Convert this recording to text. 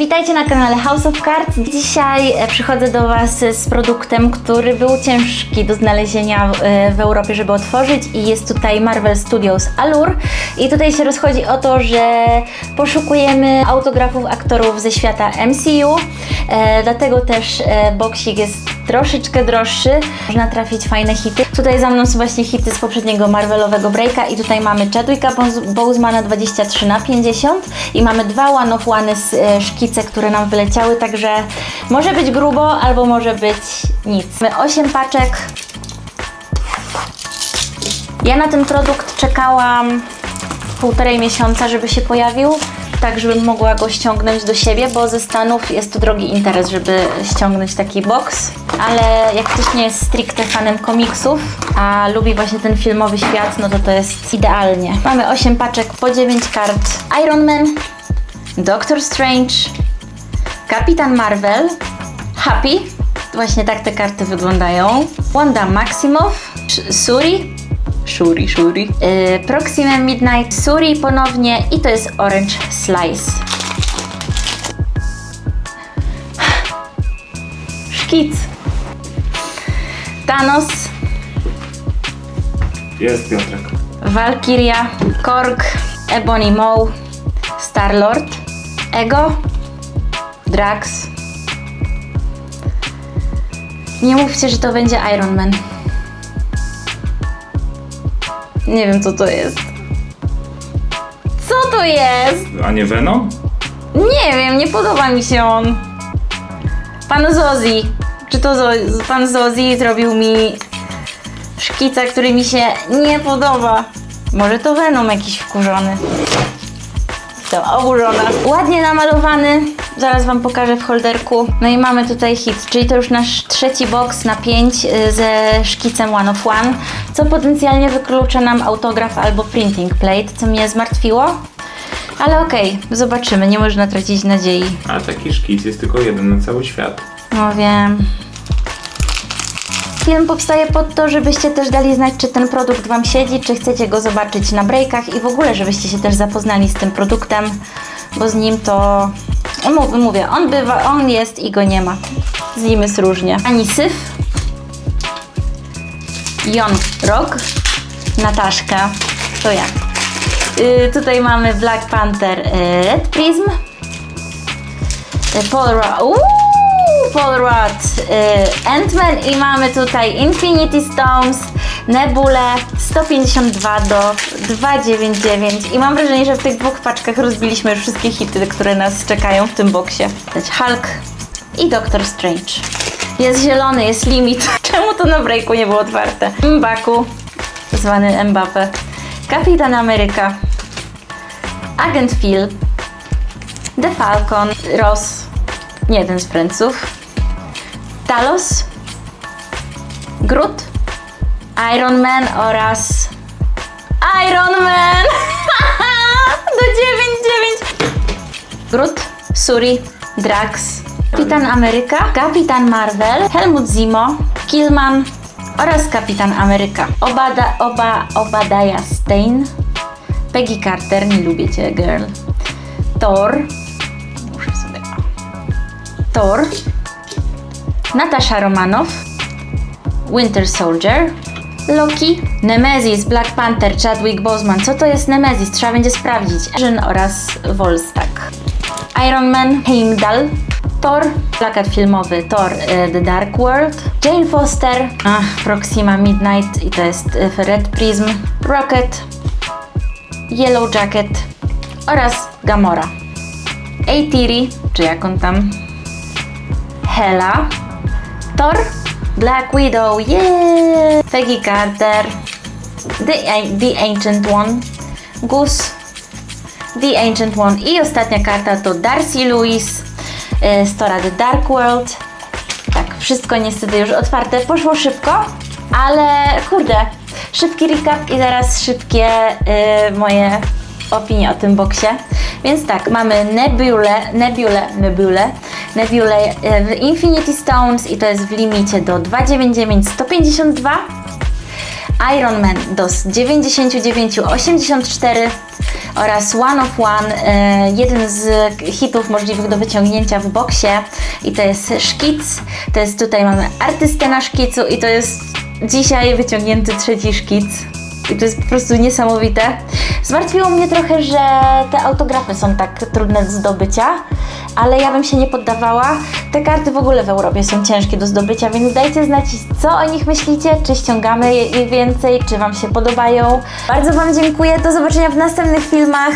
Witajcie na kanale House of Cards. Dzisiaj e, przychodzę do Was z produktem, który był ciężki do znalezienia e, w Europie, żeby otworzyć i jest tutaj Marvel Studios Allure i tutaj się rozchodzi o to, że poszukujemy autografów aktorów ze świata MCU, e, dlatego też e, boksik jest troszeczkę droższy. Można trafić fajne hity. Tutaj za mną są właśnie hity z poprzedniego Marvelowego breaka i tutaj mamy Chadwicka Bosemana 23 na 50 i mamy dwa one of one z e, szkice, które nam wyleciały, także może być grubo albo może być nic. Mamy 8 paczek. Ja na ten produkt czekałam półtorej miesiąca, żeby się pojawił, tak żebym mogła go ściągnąć do siebie, bo ze Stanów jest to drogi interes, żeby ściągnąć taki box. Ale jak ktoś nie jest stricte fanem komiksów, a lubi właśnie ten filmowy świat, no to to jest idealnie. Mamy 8 paczek po 9 kart. Iron Man, Doctor Strange, Kapitan Marvel, Happy, właśnie tak te karty wyglądają, Wanda Maximoff, Suri, Shuri, Shuri, yy, Proxima Midnight, Suri ponownie i to jest Orange Slice. Szkic. Thanos, Jest Piotrek. Valkyria, Korg, Ebony Maw, Star-Lord, Ego, Drax. Nie mówcie, że to będzie Iron Man. Nie wiem, co to jest. Co to jest? A nie Venom? Nie wiem, nie podoba mi się on. Pan Zozi. Czy to Zo- pan Zozi zrobił mi szkica, który mi się nie podoba? Może to Venom jakiś wkurzony. Jestem oburzona. Ładnie namalowany. Zaraz Wam pokażę w holderku. No i mamy tutaj hit, czyli to już nasz trzeci box na 5 ze szkicem One of One, co potencjalnie wyklucza nam autograf albo printing plate, co mnie zmartwiło. Ale okej, zobaczymy, nie można tracić nadziei. A taki szkic jest tylko jeden na cały świat. No wiem. Film powstaje pod to, żebyście też dali znać, czy ten produkt Wam siedzi, czy chcecie go zobaczyć na breakach i w ogóle, żebyście się też zapoznali z tym produktem, bo z nim to... No mów- mówię, on bywa, on jest i go nie ma. Z nim jest różnie. Ani Syf, Jon Rock, Nataszka, to ja. Y, tutaj mamy Black Panther y, Red Prism, y, Paul Rudd, uuu, Paul Rudd, y, Ant-Man i mamy tutaj Infinity Stones, Nebulę 152 do 299 i mam wrażenie, że w tych dwóch paczkach rozbiliśmy już wszystkie hity, które nas czekają w tym boksie. Hulk i Doctor Strange. Jest zielony, jest limit. Czemu to na breaku nie było otwarte? Mbaku, zwany Mbappe. Kapitan Ameryka. Agent Phil. The Falcon. Ross. Nie jeden z Franców. Talos. Groot. Iron Man oraz Iron Man! Do 9-9! Groot, Suri, Drax, Kapitan Ameryka, Kapitan Marvel, Helmut Zimo, Killman oraz Kapitan Ameryka. Obada, oba, Obadiah Stein, Peggy Carter, nie lubię cię, girl. Thor. Thor, Natasza Romanow, Winter Soldier, Loki, Nemesis, Black Panther, Chadwick Boseman. Co to jest Nemesis? Trzeba będzie sprawdzić. Agent oraz Volstagg. Iron Man, Heimdall, Thor, plakat filmowy Thor e, The Dark World, Jane Foster, ach, Proxima Midnight i to jest e, Red Prism, Rocket, Yellow Jacket oraz Gamora. Eitiri, czy jak on tam? Hela, Thor, Black Widow, yeah! Peggy Carter, The, The Ancient One, Goose, The Ancient One i ostatnia karta to Darcy Lewis, e, Stora The Dark World. Tak, wszystko niestety już otwarte, poszło szybko, ale kurde, szybki recap i zaraz szybkie e, moje opinie o tym boksie. Więc tak, mamy Nebulę, Nebulę, Nebulę, Nebulę e, w Infinity Stones i to jest w limicie do 299 152. Iron Man do 99 84 oraz One of One, e, jeden z hitów możliwych do wyciągnięcia w boksie i to jest szkic. To jest tutaj mamy artystę na szkicu i to jest dzisiaj wyciągnięty trzeci szkic. I to jest po prostu niesamowite. Zmartwiło mnie trochę, że te autografy są tak trudne do zdobycia, ale ja bym się nie poddawała. Te karty w ogóle w Europie są ciężkie do zdobycia, więc dajcie znać, co o nich myślicie, czy ściągamy je więcej, czy Wam się podobają. Bardzo Wam dziękuję, do zobaczenia w następnych filmach.